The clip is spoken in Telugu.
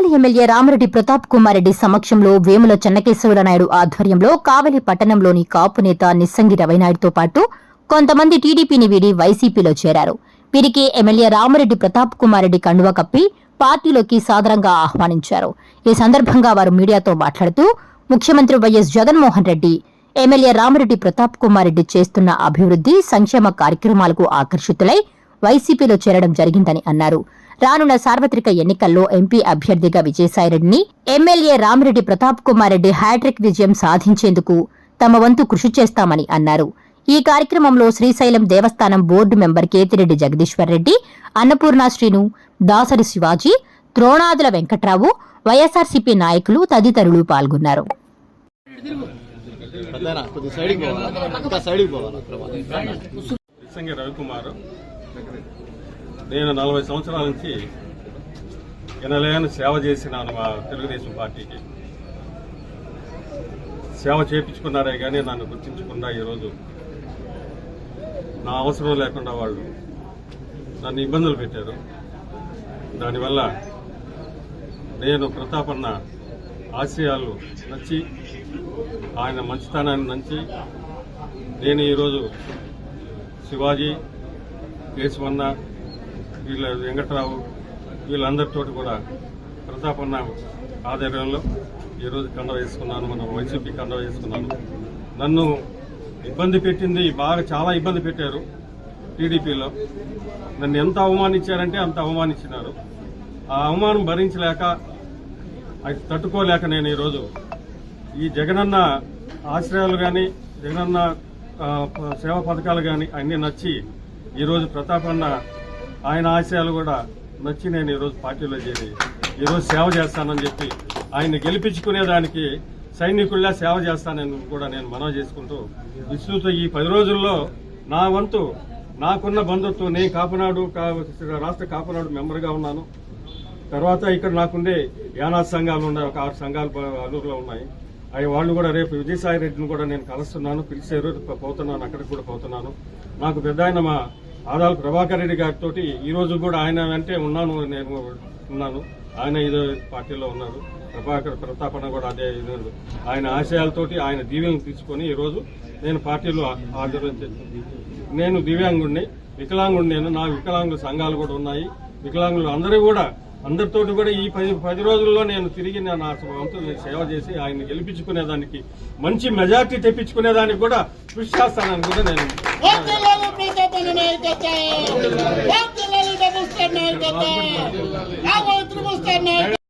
కావలి ఎమ్మెల్యే రామరెడ్డి ప్రతాప్ కుమార్ రెడ్డి సమక్షంలో వేముల చెన్నకేశవుల నాయుడు ఆధ్వర్యంలో కావలి పట్టణంలోని కాపు నేత నిస్సంగి రవినాయుడుతో పాటు కొంతమంది టీడీపీని వీడి వైసీపీలో చేరారు. వీరికి ఎమ్మెల్యే రామరెడ్డి ప్రతాప్ కుమార్ రెడ్డి కండువ కప్పి పార్టీలోకి సాదరంగా ఆహ్వానించారు. ఈ సందర్భంగా వారు మీడియాతో మాట్లాడుతూ ముఖ్యమంత్రి వైఎస్ జగన్మోహన్ రెడ్డి ఎమ్మెల్యే రామరెడ్డి ప్రతాప్ కుమార్ రెడ్డి చేస్తున్న అభివృద్ధి సంక్షేమ కార్యక్రమాలకు ఆకర్షితులై వైసీపీలో చేరడం జరిగిందని అన్నారు. రానున్న సార్వత్రిక ఎన్నికల్లో ఎంపీ అభ్యర్థిగా విజయసాయిరెడ్డిని MLA Ramireddy Pratap Kumar Reddy hat trick విజయం సాధించేందుకు తమ వంతు కృషి చేస్తామని అన్నారు. ఈ కార్యక్రమంలో శ్రీశైలం దేవస్థానం board member Kethireddy Jagadeeswar Reddy Annapurna Srinu Dasari Shivaji Dronadula Venkatrao YSRCP నాయకులు తదితరులు పాల్గొన్నారు. రవికుమార్ నేను నలభై సంవత్సరాల నుంచి ఎనలేని సేవ చేసినాను మా తెలుగుదేశం పార్టీకి. సేవ చేయించుకున్నారే కానీ నన్ను గుర్తించకుండా ఈరోజు నా అవసరం లేకుండా వాళ్ళు నన్ను ఇబ్బందులు పెట్టారు. దానివల్ల నేను ప్రతాపన్న ఆశయాలు నచ్చి ఆయన మంచితనాన్ని నచ్చి నేను ఈరోజు శివాజీ కేశవన్న వీళ్ళ వెంకట్రావు వీళ్ళందరితో కూడా ప్రతాపన్న ఆధ్వర్యంలో ఈరోజు కండ వేసుకున్నాను మనం వైసీపీ కండ వేసుకున్నాను. నన్ను ఇబ్బంది పెట్టింది బాగా చాలా ఇబ్బంది పెట్టారు టీడీపీలో. నన్ను ఎంత అవమానించారంటే అంత అవమానించినారు. ఆ అవమానం భరించలేక అది తట్టుకోలేక నేను ఈరోజు ఈ జగనన్న ఆశ్రయాలు కానీ జగనన్న ప- సేవా పథకాలు కానీ అన్నీ నచ్చి ఈరోజు ప్రతాపన్న ఆయన ఆశయాలు కూడా నచ్చి నేను ఈరోజు పార్టీలో చేరి ఈరోజు సేవ చేస్తానని చెప్పి ఆయన్ని గెలిపించుకునేదానికి సైనికుల్లా సేవ చేస్తానని కూడా నేను మనవి చేసుకుంటూ విస్తృత ఈ పది రోజుల్లో నా వంతు నాకున్న బంధుత్వం నేను కాపునాడు కా- రాష్ట్ర కాపునాడు మెంబర్గా ఉన్నాను. తర్వాత ఇక్కడ నాకుండే యానా సంఘాలు ఉన్నాయి ఒక ఆరు సంఘాలు అల్లూరులో ఉన్నాయి. అవి వాళ్ళు కూడా రేపు విజయసాయి రెడ్డిని కూడా నేను కలుస్తున్నాను పిలిచారు పోతున్నాను అక్కడికి కూడా పోతున్నాను. నాకు పెద్ద ఆయన మా ఆదాలు ప్రభాకర్ రెడ్డి గారితో ఈ రోజు కూడా ఆయన అంటే ఉన్నాను నేను ఉన్నాను. ఆయన ఇదో పార్టీలో ఉన్నారు. ప్రభాకర్ ప్రతాపన కూడా అదే ఇది ఆయన ఆశయాలతోటి ఆయన దీవెనలు తీసుకొని ఈరోజు నేను పార్టీలో హాజరు నేను దివ్యాంగుడిని వికలాంగుడిని నేను నా వికలాంగుల సంఘాలు కూడా ఉన్నాయి. వికలాంగులు అందరూ కూడా అందరితోటి కూడా ఈ పది పది రోజుల్లో నేను తిరిగి నా నా వంతు నేను సేవ చేసి ఆయన గెలిపించుకునేదానికి మంచి మెజార్టీ తెప్పించుకునేదానికి కూడా కృషి చేస్తానని కూడా నేను నాయకత్వం